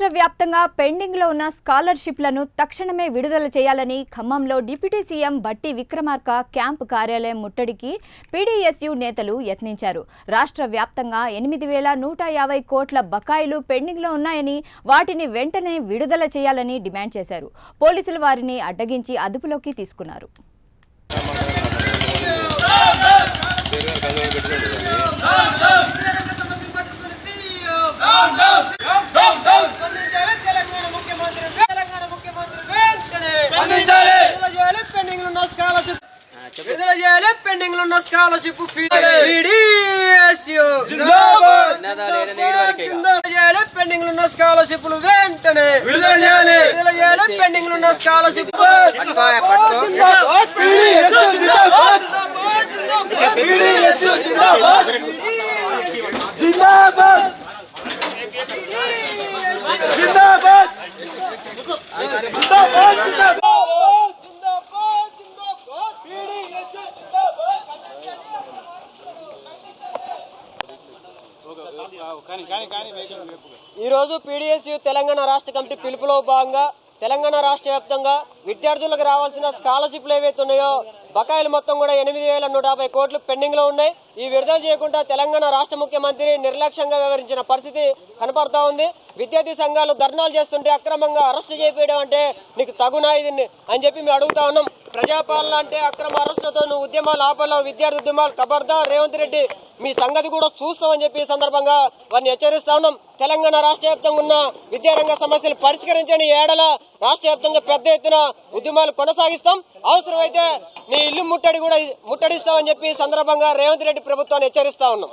రాష్ట్ర వ్యాప్తంగా పెండింగ్లో ఉన్న స్కాలర్షిప్లను తక్షణమే విడుదల చేయాలని ఖమ్మంలో డిప్యూటీ సీఎం బట్టి విక్రమార్క క్యాంపు కార్యాలయం ముట్టడికి పీడీఎస్యు నేతలు యత్నించారు. రాష్ట్ర వ్యాప్తంగా ఎనిమిది వేల నూట యాభై కోట్ల బకాయిలు పెండింగ్లో ఉన్నాయని వాటిని వెంటనే విడుదల చేయాలని డిమాండ్ చేశారు. పోలీసులు వారిని అడ్డగించి అదుపులోకి తీసుకున్నారు స్పందించాలి తెలంగాణ ముఖ్యమంత్రి తెలంగాణ ముఖ్యమంత్రి వెంటనే స్పందించాలి. విడుదల చేయాలి పెండింగ్ ఉన్న స్కాలర్షిప్ విడుదల చేయాలి పెండింగ్ ఉన్న స్కాలర్షిప్ చేయాలి పెండింగ్ ఉన్న స్కాలర్షిప్లు వెంటనే. విడుదల చేయాలి. విడుదల చేయాలి పెండింగ్ ఉన్న స్కాలర్షిప్ జిందాబాద్. జిందాబాద్. జిందాబాద్. జిందాబాద్. ఈరోజు ఈ రోజు పీడీఎస్యు తెలంగాణ రాష్ట్ర కమిటీ పిలుపులో భాగంగా తెలంగాణ రాష్ట్ర వ్యాప్తంగా విద్యార్థులకు రావాల్సిన స్కాలర్షిప్లు ఏవైతే ఉన్నాయో బకాయిలు మొత్తం కూడా ఎనిమిది వేల నూట యాభై కోట్లు పెండింగ్లో ఉన్నాయి. ఈ విడుదల చేయకుండా తెలంగాణ రాష్ట్ర ముఖ్యమంత్రి నిర్లక్ష్యంగా వ్యవహరించిన పరిస్థితి కనపడతా ఉంది. విద్యార్థి సంఘాలు ధర్నాలు చేస్తుంటే అక్రమంగా అరెస్ట్ చేయడం అంటే నీకు తగునా ఇది అని చెప్పి మేము అడుగుతా ఉన్నాం. ప్రజాపాలన అంటే అక్రమ అరెస్టులతో నువ్వు ఉద్యమాలు ఆపలేవు విద్యార్థి ఉద్యమాలు ఖబర్దార్ రేవంత్ రెడ్డి. మీ సంగతి కూడా చూస్తామని చెప్పి సందర్భంగా వారిని హెచ్చరిస్తా ఉన్నాం. తెలంగాణ రాష్ట్ర వ్యాప్తంగా ఉన్న విద్యారంగ సమస్యలు పరిష్కరించని ఏడల రాష్ట్ర వ్యాప్తంగా పెద్ద ఎత్తున ఉద్యమాలు కొనసాగిస్తాం. అవసరమైతే నీ ఇల్లు ముట్టడి కూడా ముట్టడిస్తామని చెప్పి సందర్భంగా రేవంత్ రెడ్డి ప్రభుత్వాన్ని హెచ్చరిస్తా ఉన్నాం.